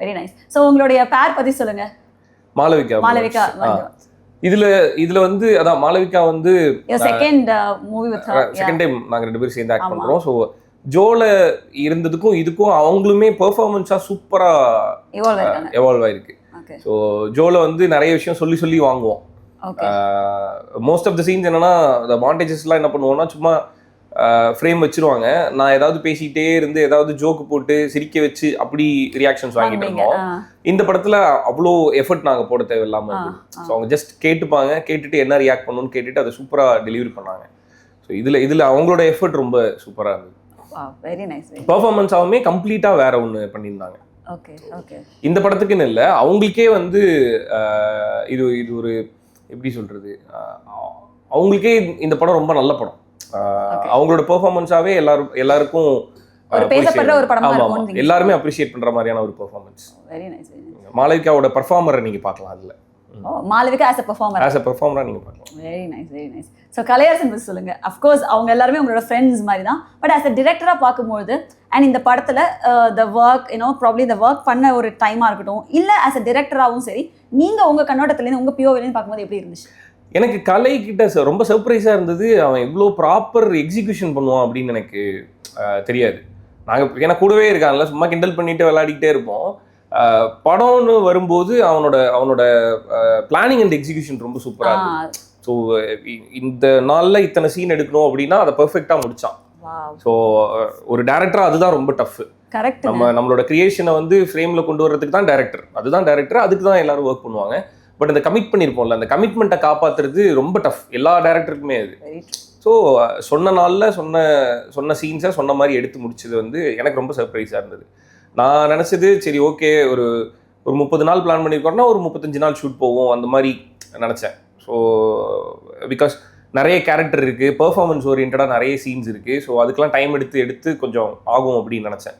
Very nice so உங்களுடைய பேர் பத்தி சொல்லுங்க. மாளவிகா மாளவிகா. இதுல இதுல வந்து அதான் மாளவிகா வந்து second movie with second time நாங்க ரெண்டு பேரும் சேர்ந்து ஆக்ட். பண்றோம். ஸோ ஜோல இருந்ததுக்கும் இதுக்கும் அவங்களுமே பெர்ஃபார்மன்ஸா சூப்பரா எவால்வ் ஆயிருக்கு. ஸோ ஜோல வந்து நிறைய விஷயம் சொல்லி சொல்லி வாங்குவோம். மோஸ்ட் ஆஃப் த சீன்ஸ் என்னன்னா மாண்டேஜஸ்லாம் என்ன பண்ணுவோம்னா சும்மா ஃப்ரேம் வச்சிருவாங்க. நான் ஏதாவது பேசிக்கிட்டே இருந்து ஏதாவது ஜோக்கு போட்டு சிரிக்க வச்சு அப்படி ரியாக்ஷன்ஸ் வாங்கிட்டு இருந்தோம். இந்த படத்துல அவ்வளோ எஃபர்ட் நாங்க போட தேவையில்லாம. ஸோ அவங்க ஜஸ்ட் கேட்டுப்பாங்க. கேட்டுட்டு என்ன ரியாக்ட் பண்ணணும்னு கேட்டுட்டு அதை சூப்பரா டெலிவரி பண்ணாங்க. ஸோ இதுல இதுல அவங்களோட எஃபர்ட் ரொம்ப சூப்பரா இருந்தது. வெரி நைஸ் பெர்ஃபார்மன்ஸாகவுமே கம்ப்ளீட்டா வேற ஒன்று பண்ணியிருந்தாங்க. ஓகே ஓகே இந்த படத்துக்குன்னு இல்லை அவங்களுக்கே வந்து இது இது ஒரு எப்படி சொல்றது அவங்களுக்கே இந்த படம் ரொம்ப நல்ல படம். அவங்களோட பெர்ஃபார்மன்ஸாவே எல்லாரும் எல்லாருக்கும் எல்லாருமே அப்ரிஷியேட் பண்ற மாதிரியான ஒரு பெர்ஃபார்மன்ஸ் வெரி நைஸ் மாளவிகாவோட பர்ஃபார்மரை நீங்க பார்க்கலாம் அதுல. Malavika as a performer as a பெர்ஃபார்மரா நீங்க பார்க்கலாம். Very nice very nice so Kalaiyarasan பற்றி சொல்லுங்க. அஃப்கோர்ஸ் அவங்க எல்லாருமே உங்களோட ஃப்ரெண்ட்ஸ் மாதிரி தான். பட் ஆஸ் அ டிரெக்டராக பார்க்கும்போது அண்ட் இந்த படத்தில் the work you know probably இந்த ஒர்க் பண்ண ஒரு டைமாக இருக்கட்டும் இல்லை ஆஸ் அ டிரெக்டராகவும் சரி நீங்கள் உங்கள் கண்ணோட்டத்துலேருந்து உங்கள் பிஓவிலேருந்து பார்க்கும்போது எப்படி இருந்துச்சு? எனக்கு கலை கிட்ட ரொம்ப சர்ப்ரைஸா இருந்தது. அவன் இவ்வளோ ப்ராப்பர் எக்ஸிகியூஷன் பண்ணுவான் அப்படின்னு எனக்கு தெரியாது. நாங்க ஏன்னா கூடவே இருக்கான்ல சும்மா கிண்டல் பண்ணிட்டு விளையாடிக்கிட்டே இருப்போம். படம்னு வரும்போது அவனோட அவனோட பிளானிங் அண்ட் எக்ஸிகியூஷன் ரொம்ப சூப்பரா இருந்தது. ஸோ இந்த நாள்ல இத்தனை சீன் எடுக்கணும் அப்படின்னா அதை பெர்ஃபெக்டா முடிச்சான். ஸோ ஒரு டேரக்டரா அதுதான் ரொம்ப டஃப் கரெக்ட் நம்ம நம்மளோட கிரியேஷனை வந்து ஃப்ரேம்ல கொண்டு வர்றதுக்கு தான் டேரக்டர் அதுதான் டேரக்டர் அதுக்கு தான் எல்லாரும் ஒர்க் பண்ணுவாங்க. பட் அந்த கமிட் பண்ணியிருப்போம்ல அந்த கமிட்மெண்ட்டை காப்பாத்துறது ரொம்ப டஃப் எல்லா டேரக்டருக்குமே அது. ஸோ சொன்ன நாளில் சொன்ன சொன்ன சீன்ஸை சொன்ன மாதிரி எடுத்து முடிச்சது வந்து எனக்கு ரொம்ப சர்ப்ரைஸாக இருந்தது. நான் நினச்சது சரி ஓகே ஒரு ஒரு முப்பது நாள் பிளான் பண்ணியிருக்கோம்னா ஒரு முப்பத்தஞ்சு நாள் ஷூட் போவோம் அந்த மாதிரி நினச்சேன். ஸோ பிகாஸ் நிறைய கேரக்டர் இருக்குது பெர்ஃபார்மன்ஸ் ஓரியன்டாக நிறைய சீன்ஸ் இருக்குது ஸோ அதுக்கெலாம் டைம் எடுத்து எடுத்து கொஞ்சம் ஆகும் அப்படின்னு நினச்சேன்.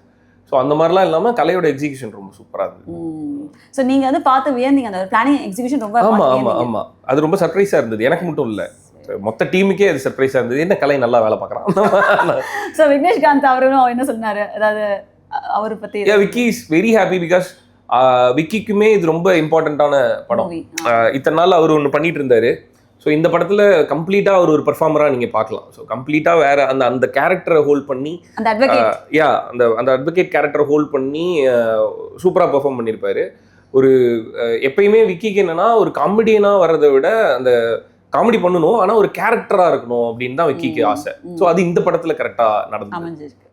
ஸோ அந்த மாதிரிலாம் இல்லாமல் கலையோட எக்ஸிகியூஷன் ரொம்ப சூப்பராக இருந்தது. ஸோ நீங்கள் வந்து பார்த்து வியந்தீங்க அந்த பிளானிங் எக்ஸிபிஷன் ரொம்ப ஆமா பார்த்து ஆமா வியந்தீங்க. ஆமா. அது ரொம்ப சர்ப்ரைஸாக இருந்தது. எனக்கு மட்டும் இல்லை. மொத்த டீமுக்கே அது சர்ப்ரைஸாக இருந்தது. என்ன கலை நல்லா வேலை பார்க்குறான்? ஸோ விக்னேஷ்காந்த் அவரும் என்ன சொன்னாரு? அதாவது அவரை பற்றி Vicky is very happy because விக்கிக்குமே இது ரொம்ப இம்பார்ட்டண்ட்டான படம். ஆஹ் இத்தனை நாள் அவர் ஒன்று பண்ணிட்டு இருந்தாரு. ஸோ இந்த படத்தில் கம்ப்ளீட்டாக அவர் ஒரு பர்ஃபார்மராக நீங்கள் பார்க்கலாம். ஸோ கம்ப்ளீட்டாக வேற அந்த அந்த கேரக்டரை ஹோல்ட் பண்ணி யா அந்த அந்த அட்வொகேட் கேரக்டரை ஹோல்ட் பண்ணி சூப்பராக பெர்ஃபார்ம் பண்ணியிருப்பாரு ஒரு எப்பயுமே விக்கிக்கு என்னன்னா ஒரு காமெடியனாக வர்றதை விட அந்த காமெடி பண்ணணும் ஆனால் ஒரு கேரக்டராக இருக்கணும் அப்படின்னு தான் விக்கிக்கு ஆசை. ஸோ அது இந்த படத்தில் கரெக்டாக அமைஞ்சிருக்கு.